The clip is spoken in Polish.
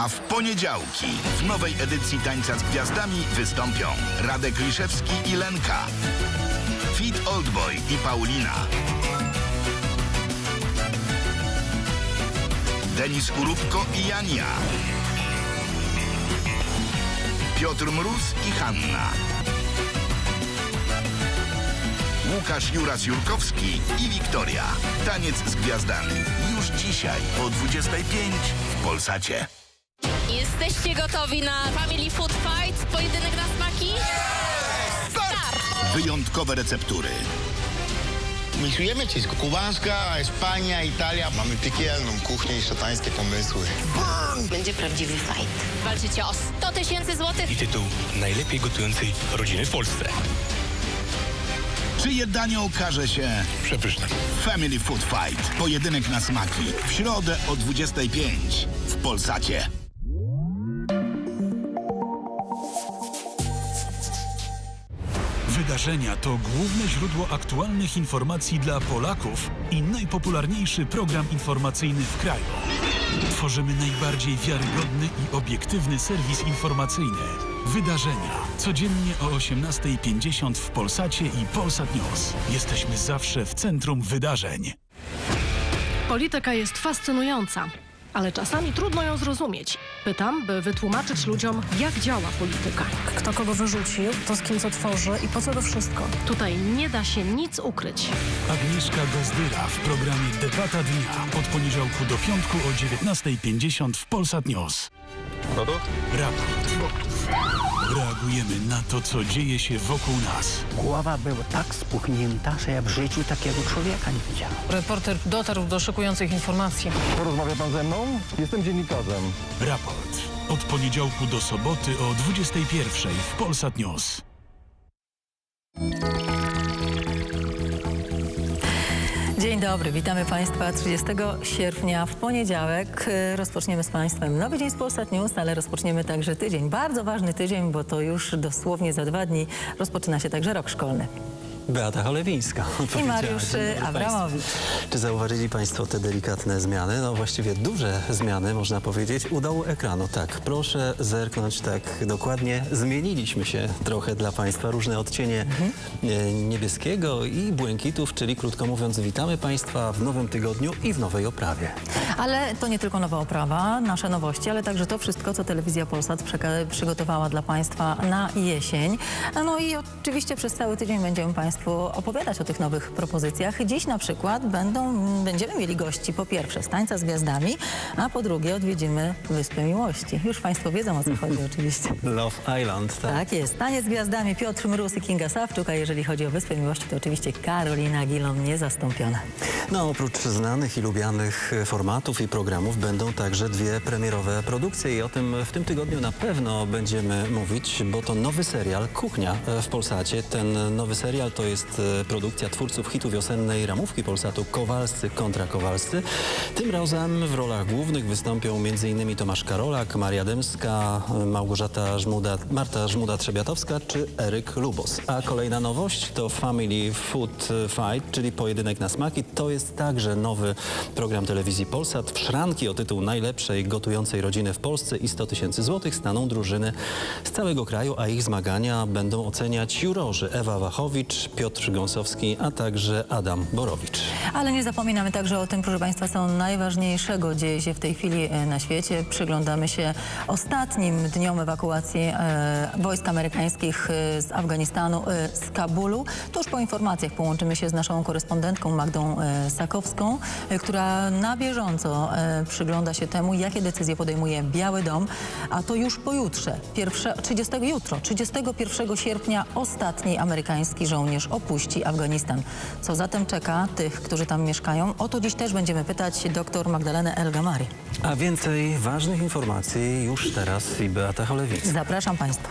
A w poniedziałki w nowej edycji Tańca z Gwiazdami wystąpią Radek Liszewski i Lenka, Fit Oldboy i Paulina, Denis Urubko i Jania, Piotr Mróz i Hanna, Łukasz Juras-Jurkowski i Wiktoria. Taniec z Gwiazdami. Już dzisiaj o 25 w Polsacie. Jesteście gotowi na Family Food Fight? Pojedynek na smaki? Start! Wyjątkowe receptury. Miksujemy wszystko. Kubańska, Hiszpania, Italia. Mamy piekielną kuchnię i szatańskie pomysły. Będzie prawdziwy fight. Walczycie o 100 tysięcy złotych i tytuł najlepiej gotującej rodziny w Polsce. Czyje danie okaże się Przepyszne. Family Food Fight. Pojedynek na smaki. W środę o 25 w Polsacie. Wydarzenia to główne źródło aktualnych informacji dla Polaków i najpopularniejszy program informacyjny w kraju. Tworzymy najbardziej wiarygodny i obiektywny serwis informacyjny. Wydarzenia. Codziennie o 18.50 w Polsacie i Polsat News. Jesteśmy zawsze w centrum wydarzeń. Polityka jest fascynująca, ale czasami trudno ją zrozumieć. Pytam, by wytłumaczyć ludziom, jak działa polityka. Kto kogo wyrzucił, to z kim co tworzy i po co to wszystko. Tutaj nie da się nic ukryć. Agnieszka Gazdyra w programie Debata Dnia. Od poniedziałku do piątku o 19.50 w Polsat News. Raport. Reagujemy na to, co dzieje się wokół nas. Głowa była tak spuchnięta, że ja w życiu takiego człowieka nie widziałem. Reporter dotarł do szykujących informacji. Porozmawia pan ze mną? Jestem dziennikarzem. Raport. Od poniedziałku do soboty o 21.00 w Polsat News. Dzień dobry, witamy Państwa 30 sierpnia w poniedziałek. Rozpoczniemy z Państwem nowy dzień z Polsat News, ale rozpoczniemy także tydzień. Bardzo ważny tydzień, bo to już dosłownie za dwa dni rozpoczyna się także rok szkolny. Beata Cholewińska. I. Mariusz dobry Abramowicz. Czy zauważyli Państwo te delikatne zmiany? No właściwie duże zmiany, można powiedzieć, u dołu ekranu. Tak, proszę zerknąć tak dokładnie. Zmieniliśmy się trochę dla Państwa. Różne odcienie Mhm. e, niebieskiego i błękitów, czyli krótko mówiąc, witamy Państwa w nowym tygodniu i w nowej oprawie. Ale to nie tylko nowa oprawa, nasze nowości, ale także to wszystko, co Telewizja Polsat przygotowała dla Państwa na jesień. No i oczywiście przez cały tydzień będziemy Państwu opowiadać o tych nowych propozycjach. Dziś na przykład będą, będziemy mieli gości po pierwsze z Tańca z Gwiazdami, a po drugie odwiedzimy Wyspę Miłości. Już Państwo wiedzą o co chodzi oczywiście. Love Island, tak? Tak jest. Taniec z Gwiazdami Piotr Mróz i Kinga Sawczuk, a jeżeli chodzi o Wyspę Miłości, to oczywiście Karolina Gilon niezastąpiona. No, oprócz znanych i lubianych formatów i programów będą także dwie premierowe produkcje i o tym w tym tygodniu na pewno będziemy mówić, bo to nowy serial Kuchnia w Polsacie. Ten nowy serial to jest e, produkcja twórców hitu wiosennej ramówki Polsatu Kowalscy kontra Kowalscy. Tym razem w rolach głównych wystąpią m.in. Tomasz Karolak, Maria Dębska, Małgorzata Żmuda, Marta Żmuda-Trzebiatowska czy Eryk Lubos. A kolejna nowość to Family Food Fight, czyli pojedynek na smaki. To jest także nowy program telewizji Polsat. W szranki o tytuł najlepszej gotującej rodziny w Polsce i 100 tysięcy złotych staną drużyny z całego kraju, a ich zmagania będą oceniać jurorzy Ewa Wachowicz, Piotr Gąsowski, a także Adam Borowicz. Ale nie zapominamy także o tym, proszę Państwa, co najważniejszego dzieje się w tej chwili e, na świecie. Przyglądamy się ostatnim dniom ewakuacji e, wojsk amerykańskich e, z Afganistanu, z Kabulu. Tuż po informacjach połączymy się z naszą korespondentką Magdą Sakowską, która na bieżąco przygląda się temu, jakie decyzje podejmuje Biały Dom, a to już pojutrze, pierwsze, 30 jutro, 31 sierpnia ostatni amerykański żołnierz opuści Afganistan. Co zatem czeka tych, którzy tam mieszkają? O to dziś też będziemy pytać dr Magdalenę El-Gamari. A więcej ważnych informacji już teraz i Beata Cholewińska. Zapraszam Państwa.